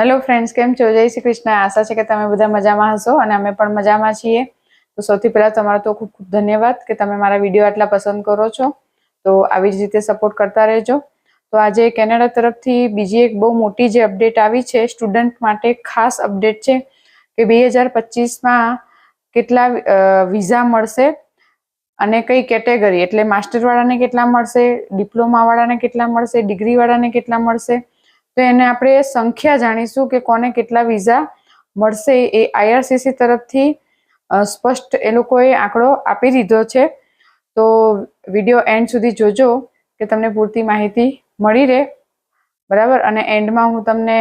Hello friends કેમ છો? જય શ્રી કૃષ્ણ. આશા છે કે તમે બધા મજામાં હશો અને અમે પણ મજામાં છીએ. તો સૌથી પહેલાં તમારો તો ખૂબ ખૂબ ધન્યવાદ કે તમે મારા વીડિયો આટલા પસંદ કરો છો. તો આવી જ રીતે સપોર્ટ કરતા રહેજો. તો આજે કેનેડા તરફથી બીજી એક બહુ મોટી જે અપડેટ આવી છે સ્ટુડન્ટ માટે ખાસ અપડેટ છે કે બે હજાર પચીસમાં કેટલા વિઝા મળશે અને કઈ કેટેગરી એટલે માસ્ટરવાળાને કેટલા મળશે ડિપ્લોમાવાળાને કેટલા મળશે ડિગ્રીવાળાને કેટલા મળશે? તો એને આપણે સંખ્યા જાણીશું કે કોને કેટલા વિઝા મળશે. એ આઈઆરસીસી તરફથી સ્પષ્ટ એ લોકોએ આંકડો આપી દીધો છે. તો વીડિયો એન્ડ સુધી જોજો કે તમને પૂરતી માહિતી મળી રહે. બરાબર? અને એન્ડમાં હું તમને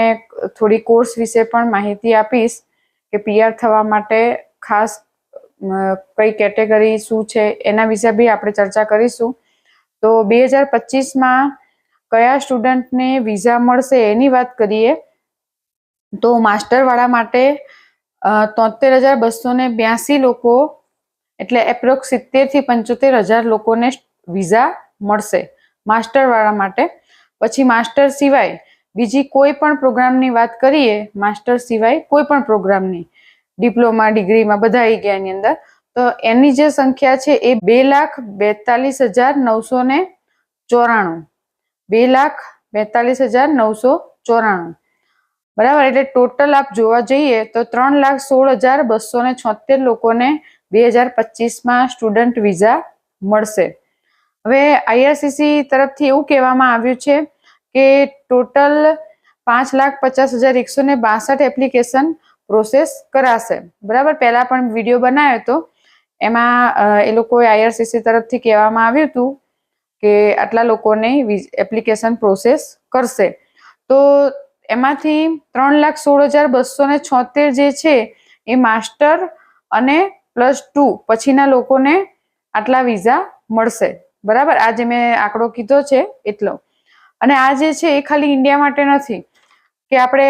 થોડી કોર્સ વિશે પણ માહિતી આપીશ કે પીઆર થવા માટે ખાસ કઈ કેટેગરી શું છે એના વિશે બી આપણે ચર્ચા કરીશું. તો બે હજાર પચીસમાં કયા સ્ટુડન્ટને વિઝા મળશે એની વાત કરીએ, તો માસ્ટરવાળા માટે તોતેર હજાર બસો ને બ્યાસી લોકો, એટલે એપ્રોક્સ સિત્તેરથી પંચોતેર હજાર લોકોને વિઝા મળશે માસ્ટરવાળા માટે. પછી માસ્ટર સિવાય બીજી કોઈ પણ પ્રોગ્રામની વાત કરીએ, માસ્ટર સિવાય કોઈ પણ પ્રોગ્રામની, ડિપ્લોમા, ડિગ્રીમાં બધા આવી ગયા એની અંદર, તો એની જે સંખ્યા છે એ બે લાખ બેતાલીસ હજાર નવસો ને ચોરાણું. બે લાખ બેતાલીસ હજાર નવસો ચોરાણું. બરાબર? એટલે ટોટલ આપ જોવા જઈએ તો ત્રણ લાખ સોળ હજાર બસો ને છોતેર લોકોને બે હજાર પચીસમાં સ્ટુડન્ટ વિઝા મળશે. હવે આઈઆરસીસી તરફથી એવું કહેવામાં આવ્યું છે કે ટોટલ પાંચ લાખ પચાસ હજાર એકસો ને બાસઠ એપ્લિકેશન પ્રોસેસ કરાશે. બરાબર? પહેલાં પણ વીડિયો બનાવ્યો હતો. એમાં એ લોકોએ આઈઆરસીસી તરફથી કહેવામાં આવ્યું હતું કે આટલા લોકોને એપ્લિકેશન પ્રોસેસ કરશે. તો એમાંથી ત્રણ લાખ સોળ હજાર બસો ને છોતેર જે છે, એ માસ્ટર અને પ્લસ ટુ પછીના લોકોને આટલા વિઝા મળશે. બરાબર? આ જે મેં આંકડો કીધો છે, એટલો. અને આ જે છે, એ ખાલી ઇન્ડિયા માટે નથી. કે આપણે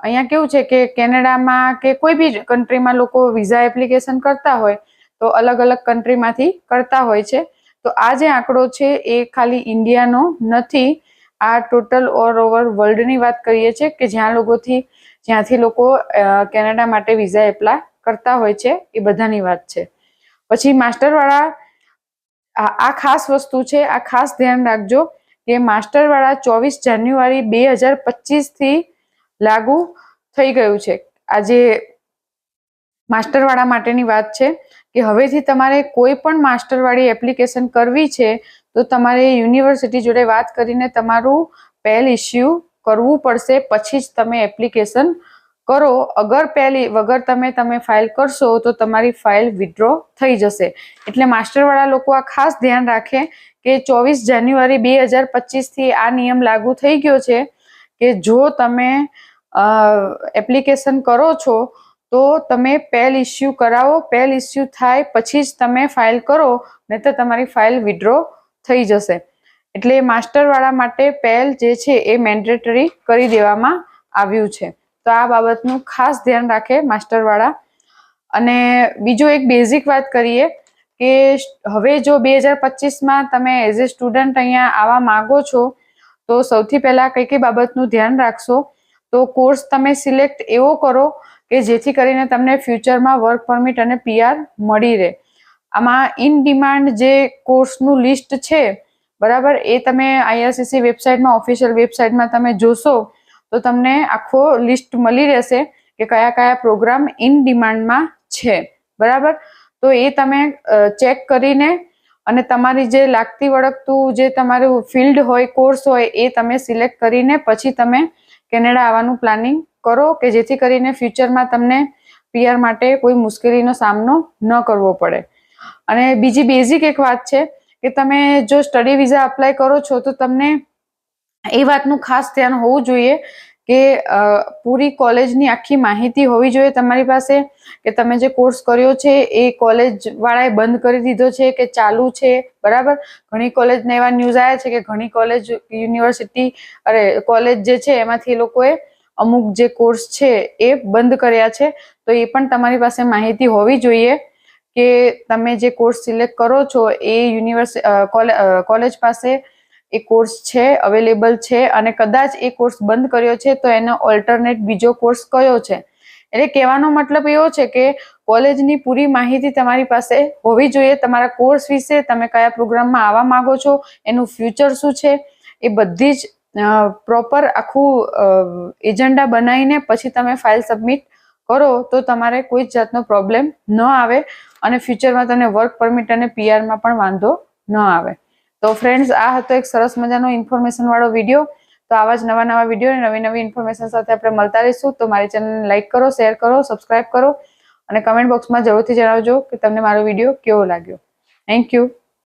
અહીંયા કેવું છે કે કેનેડામાં કે કોઈ બી કન્ટ્રીમાં લોકો વિઝા એપ્લિકેશન કરતા હોય, તો અલગ અલગ કન્ટ્રીમાંથી કરતા હોય છે. તો આ જે આંકડો છે એ ખાલી ઇન્ડિયાનો નથી. આ ટોટલ ઓલ ઓવર વર્લ્ડની વાત કરીએ છીએ કે જ્યાં લોકોથી, જ્યાંથી લોકો કેનેડા માટે વિઝા એપ્લાય કરતા હોય છે એ બધાની વાત છે. પછી માસ્ટરવાળા આ ખાસ વસ્તુ છે, આ ખાસ ધ્યાન રાખજો કે માસ્ટરવાળા ચોવીસ જાન્યુઆરી બે હજાર પચીસથી લાગુ થઈ ગયું છે. આજે માસ્ટરવાળા માટેની વાત છે કે હવેથી તમારે કોઈ પણ માસ્ટરવાળી એપ્લિકેશન કરવી છે, તો તમારે યુનિવર્સિટી જોડે વાત કરીને તમારું પહેલ ઇસ્યુ કરવું પડશે, પછી જ તમે એપ્લિકેશન કરો. અગર પહેલી વગર તમે તમે ફાઇલ કરશો, તો તમારી ફાઇલ વિડ્રો થઈ જશે. એટલે માસ્ટરવાળા લોકો આ ખાસ ધ્યાન રાખે કે ચોવીસ જાન્યુઆરી બે હજાર પચીસથી આ નિયમ લાગુ થઈ ગયો છે કે જો તમે એપ્લિકેશન કરો છો તો તમે પેલ ઇસ્યુ કરાવો, પેલ ઇસ્યુ થાય પછી જ તમે ફાઇલ કરો નહીં તો તમારી ફાઇલ વિડ્રો થઈ જશે. એટલે માસ્ટરવાળા માટે પેલ જે છે એ મેન્ડેટરી કરી દેવામાં આવ્યું છે. તો આ બાબતનું ખાસ ધ્યાન રાખે માસ્ટરવાળા. અને બીજું એક બેઝિક વાત કરીએ કે હવે જો બે હજાર પચીસમાં તમે એઝ એ સ્ટુડન્ટ અહીંયા આવવા માગો છો, તો સૌથી પહેલાં કઈ કઈ બાબતનું ધ્યાન રાખશો? તો કોર્સ તમે સિલેક્ટ એવો કરો કે જેથી કરીને તમને ફ્યુચરમાં વર્ક પરમિટ અને પીઆર મળી રહે. આમાં ઇન ડિમાન્ડ જે કોર્સનું લિસ્ટ છે, બરાબર, એ તમે આઈઆરસીસી વેબસાઇટમાં ઓફિશિયલ વેબસાઇટમાં તમે જોશો, તો તમને આખો લિસ્ટ મળી રહેશે કે કયા કયા પ્રોગ્રામ ઇન ડિમાન્ડમાં છે. બરાબર? તો એ તમે ચેક કરીને અને તમારી જે લાગતી વળગતું જે તમારું ફિલ્ડ હોય કોર્સ હોય, એ તમે સિલેક્ટ કરીને પછી તમે કેનેડા આવવાનું પ્લાનિંગ કરો કે જેથી કરીને ફ્યુચરમાં તમને પીઆર માટે કોઈ મુશ્કેલીનો સામનો ન કરવો પડે. અને બીજી બેઝિક એક વાત છે કે તમે જો સ્ટડી વિઝા અપ્લાય કરો છો તો તમને એ વાતનું ખાસ ધ્યાન હોવું જોઈએ કે પૂરી કોલેજની આખી માહિતી હોવી જોઈએ તમારી પાસે કે તમે જે કોર્સ કર્યો છે એ કોલેજ વાળાએ બંધ કરી દીધો છે કે ચાલુ છે? બરાબર? ઘણી કોલેજને એવા ન્યૂઝ આવ્યા છે કે ઘણી કોલેજ યુનિવર્સિટી અરે કોલેજ જે છે એમાંથી એ લોકોએ અમુક જે કોર્સ છે એ બંધ કર્યા છે, તો એ પણ તમારી પાસે માહિતી હોવી જોઈએ કે તમે જે કોર્સ સિલેક્ટ કરો છો એ યુનિવર્સિટી કોલેજ પાસે એ કોર્સ છે અવેલેબલ છે અને કદાચ એ કોર્સ બંધ કર્યો છે તો એનો ઓલ્ટરનેટ બીજો કોર્સ કયો છે? એટલે કહેવાનો મતલબ એવો છે કે કોલેજની પૂરી માહિતી તમારી પાસે હોવી જોઈએ. તમારા કોર્સ વિશે તમે કયા પ્રોગ્રામમાં આવવા માંગો છો? એનું ફ્યુચર શું છે? એ બધી જ પ્રોપર આખું એજન્ડા બનાવીને પછી તમે ફાઇલ સબમિટ કરો તો તમારે કોઈ જ જાતનો પ્રોબ્લેમ ન આવે અને ફ્યુચરમાં તમને વર્ક પરમિટ અને પીઆરમાં પણ વાંધો ન આવે. તો ફ્રેન્ડ્સ આ હતો એક સરસ મજાનો ઇન્ફોર્મેશન વાળો વીડિયો તો આવા જ નવા નવા વીડિયો અને નવી નવી ઇન્ફોર્મેશન સાથે આપણે મળતા રહીશું. તો મારી ચેનલને લાઇક કરો શેર કરો સબસ્ક્રાઇબ કરો અને કમેન્ટ બોક્સમાં જરૂરથી જણાવજો કે તમને મારો વીડિયો કેવો લાગ્યો. Thank you